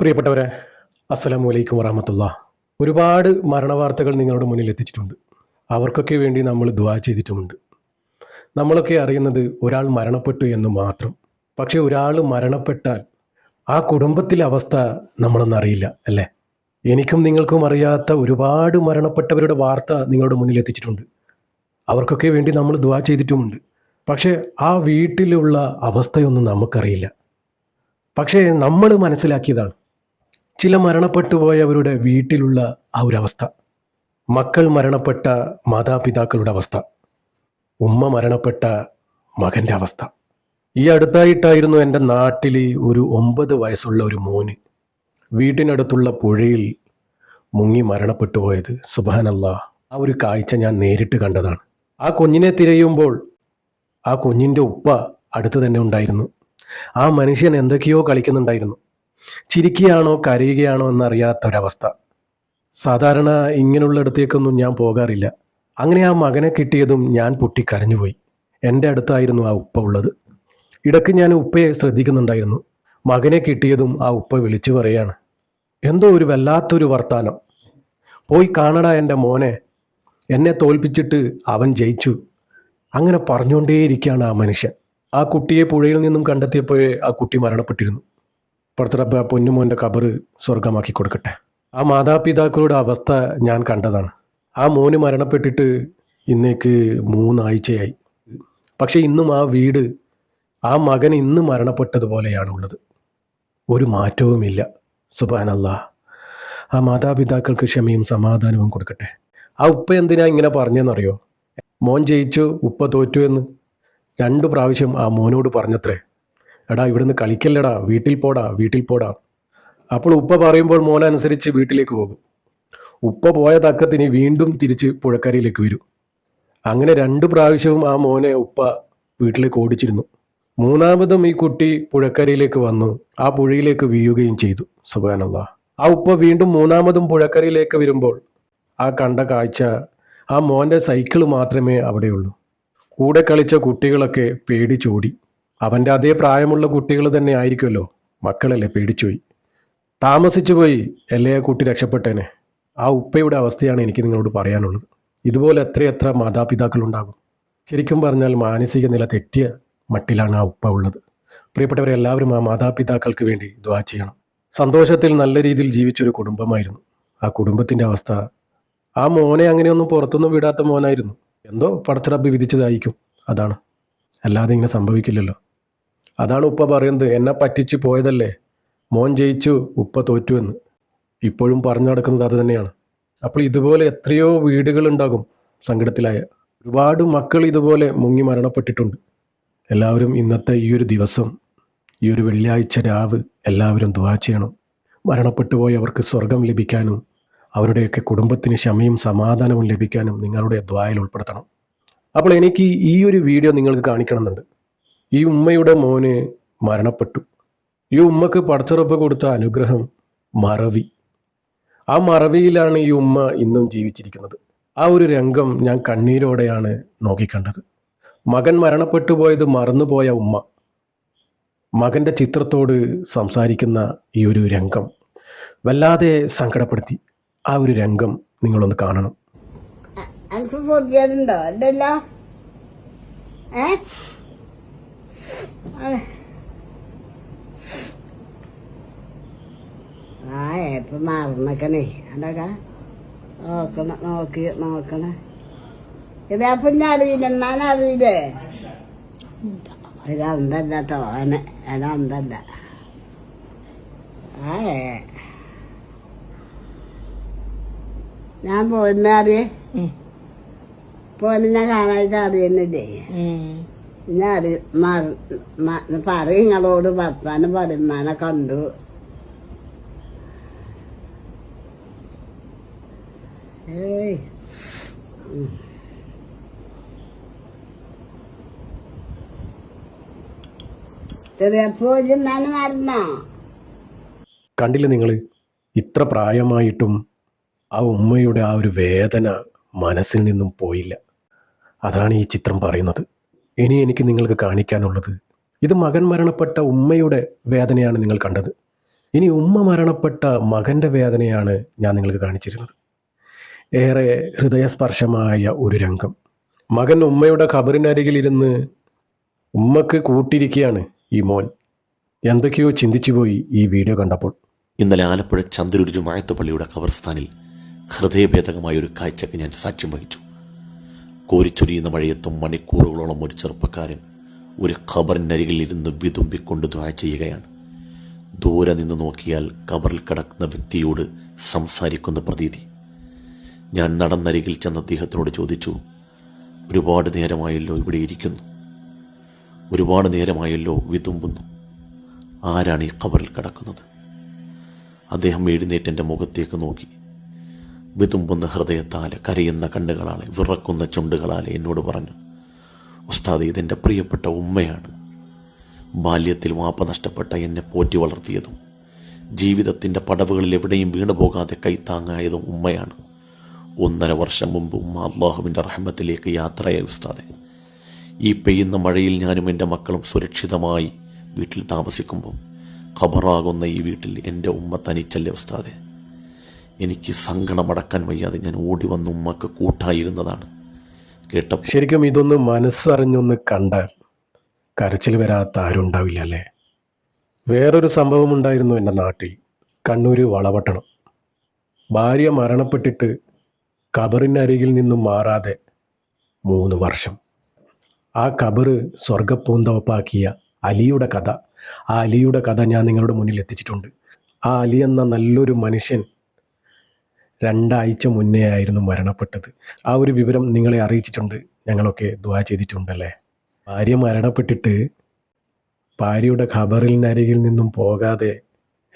പ്രിയപ്പെട്ടവരെ അസ്സലാമു വലൈക്കും വറഹമത്തുള്ള ഒരുപാട് മരണവാർത്തകൾ നിങ്ങളുടെ മുന്നിൽ എത്തിച്ചിട്ടുണ്ട്. അവർക്കൊക്കെ വേണ്ടി നമ്മൾ ദുവാ ചെയ്തിട്ടുമുണ്ട്. നമ്മളൊക്കെ അറിയുന്നത് ഒരാൾ മരണപ്പെട്ടു എന്ന് മാത്രം. പക്ഷേ ഒരാൾ മരണപ്പെട്ടാൽ ആ കുടുംബത്തിലെ അവസ്ഥ നമ്മളൊന്നും അറിയില്ല അല്ലേ? എനിക്കും നിങ്ങൾക്കും അറിയാത്ത ഒരുപാട് മരണപ്പെട്ടവരുടെ വാർത്ത നിങ്ങളുടെ മുന്നിൽ എത്തിച്ചിട്ടുണ്ട്. അവർക്കൊക്കെ വേണ്ടി നമ്മൾ ദുവാ ചെയ്തിട്ടുമുണ്ട്. പക്ഷേ ആ വീട്ടിലുള്ള അവസ്ഥയൊന്നും നമുക്കറിയില്ല. പക്ഷേ നമ്മൾ മനസ്സിലാക്കിയതാണ്. ചില മരണപ്പെട്ടുപോയവരുടെ വീട്ടിലുള്ള ആ ഒരു അവസ്ഥ. മക്കൾ മരണപ്പെട്ട മാതാപിതാക്കളുടെ അവസ്ഥ. ഉമ്മ മരണപ്പെട്ട മകന്റെ അവസ്ഥ. ഈ അടുത്തായിട്ടായിരുന്നു എന്റെ നാട്ടിൽ ഒരു ഒമ്പത് വയസ്സുള്ള ഒരു മോന് വീട്ടിനടുത്തുള്ള പുഴയിൽ മുങ്ങി മരണപ്പെട്ടു പോയത് സുബാനല്ല ആ ഒരു കാഴ്ച ഞാൻ നേരിട്ട് കണ്ടതാണ്. ആ കുഞ്ഞിനെ തിരയുമ്പോൾ ആ കുഞ്ഞിന്റെ ഉപ്പ അടുത്ത് തന്നെ ഉണ്ടായിരുന്നു. ആ മനുഷ്യൻ എന്തൊക്കെയോ കളിക്കുന്നുണ്ടായിരുന്നു. ചിരിക്കുകയാണോ കരയുകയാണോ എന്നറിയാത്ത ഒരവസ്ഥ സാധാരണ ഇങ്ങനെയുള്ള ഇടത്തേക്കൊന്നും ഞാൻ പോകാറില്ല. അങ്ങനെ ആ മകനെ കിട്ടിയതും ഞാൻ പൊട്ടിക്കരഞ്ഞുപോയി. എന്റെ അടുത്തായിരുന്നു ആ ഉപ്പ ഉള്ളത്. ഇടയ്ക്ക് ഞാൻ ഉപ്പയെ ശ്രദ്ധിക്കുന്നുണ്ടായിരുന്നു. മകനെ കിട്ടിയതും ആ ഉപ്പ വിളിച്ചു പറയാണ് എന്തോ ഒരു വല്ലാത്തൊരു വർത്താനം. പോയി കാണടാ എന്റെ മോനെ. എന്നെ തോൽപ്പിച്ചിട്ട് അവൻ ജയിച്ചു. അങ്ങനെ പറഞ്ഞുകൊണ്ടേയിരിക്കുകയാണ് ആ മനുഷ്യൻ. ആ കുട്ടിയെ പുഴയിൽ നിന്നും കണ്ടെത്തിയപ്പോഴേ ആ കുട്ടി മരണപ്പെട്ടിരുന്നു. പുറത്തിറപ്പ് ആ പൊന്നുമോന്റെ കബറ് സ്വർഗമാക്കി കൊടുക്കട്ടെ. ആ മാതാപിതാക്കളുടെ അവസ്ഥ ഞാൻ കണ്ടതാണ്. ആ മോന് മരണപ്പെട്ടിട്ട് ഇന്നേക്ക് മൂന്നാഴ്ചയായി. പക്ഷേ ഇന്നും ആ വീട് ആ മകൻ ഇന്ന് മരണപ്പെട്ടതുപോലെയാണ് ഉള്ളത് ഒരു മാറ്റവുമില്ല. സുബാനല്ല ആ മാതാപിതാക്കൾക്ക് ക്ഷമയും സമാധാനവും കൊടുക്കട്ടെ. ആ ഉപ്പ എന്തിനാ ഇങ്ങനെ പറഞ്ഞെന്നറിയോ? മോൻ ജയിച്ചു ഉപ്പ തോറ്റു എന്ന്. രണ്ടു പ്രാവശ്യം ആ മോനോട് പറഞ്ഞത്രേ. എടാ ഇവിടുന്ന് കളിക്കല്ലടാ വീട്ടിൽ പോടാ വീട്ടിൽ പോടാ. അപ്പോൾ ഉപ്പ പറയുമ്പോൾ മോൻ അനുസരിച്ച് വീട്ടിലേക്ക് പോകും. ഉപ്പ പോയ തക്കത്തിന് വീണ്ടും തിരിച്ച് പുഴക്കരയിലേക്ക് വരും. അങ്ങനെ രണ്ട് പ്രാവശ്യവും ആ മോനെ ഉപ്പ വീട്ടിലേക്ക് ഓടിച്ചിരുന്നു. മൂന്നാമതും ഈ കുട്ടി പുഴക്കരയിലേക്ക് വന്നു ആ പുഴയിലേക്ക് വീഴുകയും ചെയ്തു. സുബാനുള്ള ആ ഉപ്പ വീണ്ടും മൂന്നാമതും പുഴക്കരയിലേക്ക് വരുമ്പോൾ ആ കണ്ട കാഴ്ച ആ മോന്റെ സൈക്കിൾ മാത്രമേ അവിടെയുള്ളൂ. കൂടെ കളിച്ച കുട്ടികളൊക്കെ പേടിച്ചോടി. അവന്റെ അതേ പ്രായമുള്ള കുട്ടികൾ തന്നെ ആയിരിക്കുമല്ലോ. മക്കളല്ലേ പേടിച്ചുപോയി. താമസിച്ചു പോയി അല്ലേ ആ കുട്ടി രക്ഷപ്പെട്ടേനെ? ആ ഉപ്പയുടെ അവസ്ഥയാണ് എനിക്ക് നിങ്ങളോട് പറയാനുള്ളത്. ഇതുപോലെ എത്രയെത്ര മാതാപിതാക്കളുണ്ടാകും. ശരിക്കും പറഞ്ഞാൽ മാനസിക നില തെറ്റിയ മട്ടിലാണ് ആ ഉപ്പ ഉള്ളത്. പ്രിയപ്പെട്ടവരെ എല്ലാവരും ആ മാതാപിതാക്കൾക്ക് വേണ്ടി ദ്വാ ചെയ്യണം. സന്തോഷത്തിൽ നല്ല രീതിയിൽ ജീവിച്ചൊരു കുടുംബമായിരുന്നു. ആ കുടുംബത്തിന്റെ അവസ്ഥ ആ മോനെ അങ്ങനെയൊന്നും പുറത്തൊന്നും വിടാത്ത മോനായിരുന്നു. എന്തോ പടച്ചിറപ്പ് വിധിച്ചതായിരിക്കും. അതാണ്. അല്ലാതെ ഇങ്ങനെ സംഭവിക്കില്ലല്ലോ. അതാണ് ഉപ്പ പറയുന്നത് എന്നെ പറ്റിച്ച് പോയതല്ലേ? മോൻ ജയിച്ചു ഉപ്പ തോറ്റു എന്ന്. ഇപ്പോഴും പറഞ്ഞു നടക്കുന്നത് അത് തന്നെയാണ്. അപ്പോൾ ഇതുപോലെ എത്രയോ വീടുകളുണ്ടാകും സങ്കടത്തിലായ. ഒരുപാട് മക്കൾ ഇതുപോലെ മുങ്ങി മരണപ്പെട്ടിട്ടുണ്ട്. എല്ലാവരും ഇന്നത്തെ ഈ ഒരു ദിവസം ഈ ഒരു വെള്ളിയാഴ്ച രാവ് എല്ലാവരും ദുവാ ചെയ്യണം. മരണപ്പെട്ടു പോയി അവർക്ക് സ്വർഗം ലഭിക്കാനും അവരുടെയൊക്കെ കുടുംബത്തിന് ക്ഷമയും സമാധാനവും ലഭിക്കാനും നിങ്ങളുടെ ദ്വായിൽ ഉൾപ്പെടുത്തണം. അപ്പോൾ എനിക്ക് ഈ ഒരു വീഡിയോ നിങ്ങൾക്ക് കാണിക്കണമെന്നുണ്ട്. ഈ ഉമ്മയുടെ മോന് മരണപ്പെട്ടു. ഈ ഉമ്മക്ക് പടച്ചുറപ്പ് കൊടുത്ത അനുഗ്രഹം മറവി. ആ മറവിയിലാണ് ഈ ഉമ്മ ഇന്നും ജീവിച്ചിരിക്കുന്നത്. ആ ഒരു രംഗം ഞാൻ കണ്ണീരോടെയാണ് നോക്കിക്കണ്ടത്. മകൻ മരണപ്പെട്ടു പോയത് മറന്നുപോയ ഉമ്മ. മകന്റെ ചിത്രത്തോട് സംസാരിക്കുന്ന ഈ ഒരു രംഗം വല്ലാതെ സങ്കടപ്പെടുത്തി. ആ ഒരു രംഗം നിങ്ങളൊന്ന് കാണണം. ആ. ഏപ്പ് മറന്നക്കണേ. അതൊക്കെ നോക്കണ നോക്കി നോക്കണേ. ഇതപ്പം ഞാൻ അറിയില്ല. എന്നാലും അറിയില്ലേ? ഇതന്തല്ല തോന ഇതന്തല്ല ആ ഞാൻ പോരുന്ന അറിയേ? പോലെ ഞാൻ കാണാനായിട്ട് അറിയുന്നില്ലേ? ഞാൻ പറയും നിങ്ങളോട് വർത്താനം പറയുന്നാനെ കണ്ടു. കണ്ടില്ല നിങ്ങൾ ഇത്ര പ്രായമായിട്ടും ആ ഉമ്മയുടെ ആ ഒരു വേദന മനസ്സിൽ നിന്നും പോയില്ല. അതാണ് ഈ ചിത്രം പറയുന്നത്. ഇനി എനിക്ക് നിങ്ങൾക്ക് കാണിക്കാനുള്ളത്. ഇത് മകൻ മരണപ്പെട്ട ഉമ്മയുടെ വേദനയാണ് നിങ്ങൾ കണ്ടത്. ഇനി ഉമ്മ മരണപ്പെട്ട മകന്റെ വേദനയാണ് ഞാൻ നിങ്ങൾക്ക് കാണിച്ചിരുന്നത്. ഏറെ ഹൃദയസ്പർശമായ ഒരു രംഗം. മകൻ ഉമ്മയുടെ ഖബറിനരികിലിരുന്ന് ഉമ്മക്ക് കൂട്ടിരിക്കുകയാണ് ഈ മോൻ. എന്തൊക്കെയോ ചിന്തിച്ചു പോയി ഈ വീഡിയോ കണ്ടപ്പോൾ. ഇന്നലെ ആലപ്പുഴ ചന്ദ്രൂർ മായത്തുപള്ളിയുടെ ഖബർസ്ഥാനിൽ ഹൃദയഭേദകമായ ഒരു കാഴ്ചക്ക് ഞാൻ സാക്ഷ്യം വഹിച്ചു. കോരിച്ചൊരിയുന്ന മഴയത്തും മണിക്കൂറുകളോളം ഒരു ചെറുപ്പക്കാരൻ ഒരു ഖബറിനരികിൽ ഇരുന്ന് വിതുമ്പിക്കൊണ്ട് ദ്വാര ചെയ്യുകയാണ്. ദൂരെ നിന്ന് നോക്കിയാൽ ഖബറിൽ കിടക്കുന്ന വ്യക്തിയോട് സംസാരിക്കുന്ന പ്രതീതി. ഞാൻ നടന്നരികിൽ ചെന്ന അദ്ദേഹത്തിനോട് ചോദിച്ചു ഒരുപാട് നേരമായല്ലോ ഇവിടെ ഇരിക്കുന്നു. ഒരുപാട് നേരമായല്ലോ വിതുമ്പുന്നു. ആരാണ് ഈ ഖബറിൽ കിടക്കുന്നത്? അദ്ദേഹം എഴുന്നേറ്റ് എന്റെ മുഖത്തേക്ക് നോക്കി. വിതുമ്പുന്ന ഹൃദയത്താൽ കരയുന്ന കണ്ണുകളാലെ വിറക്കുന്ന ചുണ്ടുകളാലെ എന്നോട് പറഞ്ഞു ഉസ്താദ് ഇതെന്റെ പ്രിയപ്പെട്ട ഉമ്മയാണ്. ബാല്യത്തിൽ വാപ്പ നഷ്ടപ്പെട്ട എന്നെ പോറ്റി വളർത്തിയതും ജീവിതത്തിന്റെ പടവുകളിൽ എവിടെയും വീണു പോകാതെ കൈത്താങ്ങായതും ഉമ്മയാണ്. ഒന്നര വർഷം മുമ്പ് ഉമ്മ അള്ളാഹുവിന്റെ റഹ്മത്തിലേക്ക് യാത്രയായി ഉസ്താദെ. ഈ പെയ്യുന്ന മഴയിൽ ഞാനും എന്റെ മക്കളും സുരക്ഷിതമായി വീട്ടിൽ താമസിക്കുമ്പോൾ ഖബറാകുന്ന ഈ വീട്ടിൽ എന്റെ ഉമ്മ തനിച്ചല്ലേ ഉസ്താദെ? എനിക്ക് സങ്കടമടക്കാൻ വയ്യാതെ ഞാൻ ഓടി വന്ന് ഉമ്മക്ക് കൂട്ടായിരുന്നതാണ്. കേട്ട ശരിക്കും ഇതൊന്ന് മനസ്സറിഞ്ഞൊന്ന് കണ്ടാൽ കരച്ചിൽ വരാത്ത ആരും ഉണ്ടാവില്ല അല്ലേ? വേറൊരു സംഭവം ഉണ്ടായിരുന്നു എന്റെ നാട്ടിൽ. കണ്ണൂർ വളവട്ടണം ഭാര്യ മരണപ്പെട്ടിട്ട് കബറിനരികിൽ നിന്നും മാറാതെ മൂന്ന് വർഷം. ആ കബറ് സ്വർഗപ്പൂന്തോപ്പാക്കിയ അലിയുടെ കഥ. ആ അലിയുടെ കഥ ഞാൻ നിങ്ങളുടെ മുന്നിൽ എത്തിച്ചിട്ടുണ്ട്. ആ അലി എന്ന നല്ലൊരു മനുഷ്യൻ രണ്ടാഴ്ച മുന്നേ ആയിരുന്നു മരണപ്പെട്ടത്. ആ ഒരു വിവരം നിങ്ങളെ അറിയിച്ചിട്ടുണ്ട്. ഞങ്ങളൊക്കെ ദുആ ചെയ്തിട്ടുണ്ടല്ലേ? ഭാര്യ മരണപ്പെട്ടിട്ട് ഭാര്യയുടെ ഖബറിനരികിൽ നിന്നും പോകാതെ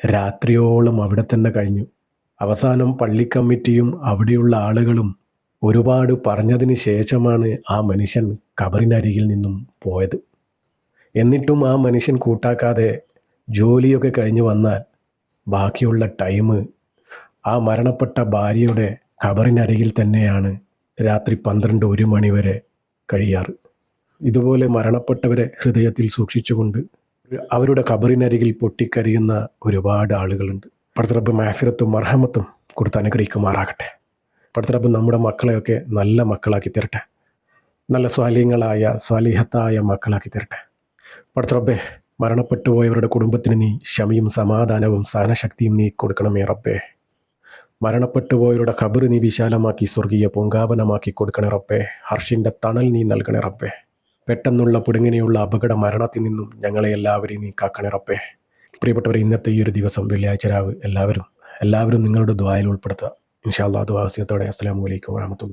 രാത്രിയോളം അവിടെ തന്നെ കഴിഞ്ഞു. അവസാനം പള്ളി കമ്മിറ്റിയും അവിടെയുള്ള ആളുകളും ഒരുപാട് പറഞ്ഞതിന് ശേഷമാണ് ആ മനുഷ്യൻ ഖബറിനരികിൽ നിന്നും പോയത്. എന്നിട്ടും ആ മനുഷ്യൻ കൂട്ടാക്കാതെ ജോലിയൊക്കെ കഴിഞ്ഞ് വന്നാൽ ബാക്കിയുള്ള ടൈം ആ മരണപ്പെട്ട ഭാര്യയുടെ ഖബറിനരികിൽ തന്നെയാണ് രാത്രി പന്ത്രണ്ട് ഒരു മണി വരെ കഴിയാറ്. ഇതുപോലെ മരണപ്പെട്ടവരെ ഹൃദയത്തിൽ സൂക്ഷിച്ചുകൊണ്ട് അവരുടെ ഖബറിനരികിൽ പൊട്ടിക്കരിയുന്ന ഒരുപാട് ആളുകളുണ്ട്. പടത്തറബ് മാഫിറത്തും മർഹമത്തും കൊടുത്ത് അനുഗ്രഹിക്കുമാറാകട്ടെ. പടത്തറബ് നമ്മുടെ മക്കളെയൊക്കെ നല്ല മക്കളാക്കി തരട്ടെ. നല്ല സ്വാലീങ്ങളായ സ്വാലിഹത്തായ മക്കളാക്കി തരട്ടെ. പടത്തറബ്ബെ മരണപ്പെട്ടു പോയവരുടെ കുടുംബത്തിന് നീ ക്ഷമയും സമാധാനവും സഹനശക്തിയും നീ കൊടുക്കണമേ റബ്ബേ. മരണപ്പെട്ടു പോയവരുടെ ഖബർ നീ വിശാലമാക്കി സ്വർഗീയ പൂങ്കാവനമാക്കി കൊടുക്കണേ റബ്ബേ. ഹർഷിന്റെ തണൽ നീ നൽകണേ റബ്ബേ. പെട്ടെന്നുള്ള പുടുങ്ങിനെയുള്ള അപകട മരണത്തിൽ നിന്നും ഞങ്ങളെ എല്ലാവരെയും നീ കാക്കണേ റബ്ബേ. പ്രിയപ്പെട്ടവരെ ഇന്നത്തെ ഈ ഒരു ദിവസം വെള്ളിയാഴ്ച രാവ്. എല്ലാവരും എല്ലാവരും നിങ്ങളുടെ ദ്വായിൽ ഉൾപ്പെടുത്തുക. ഇൻഷാല്ലാ ദ്വാസ്യത്തോടെ അസ്സാം വലൈക്കും വാഹമത്തുള്ള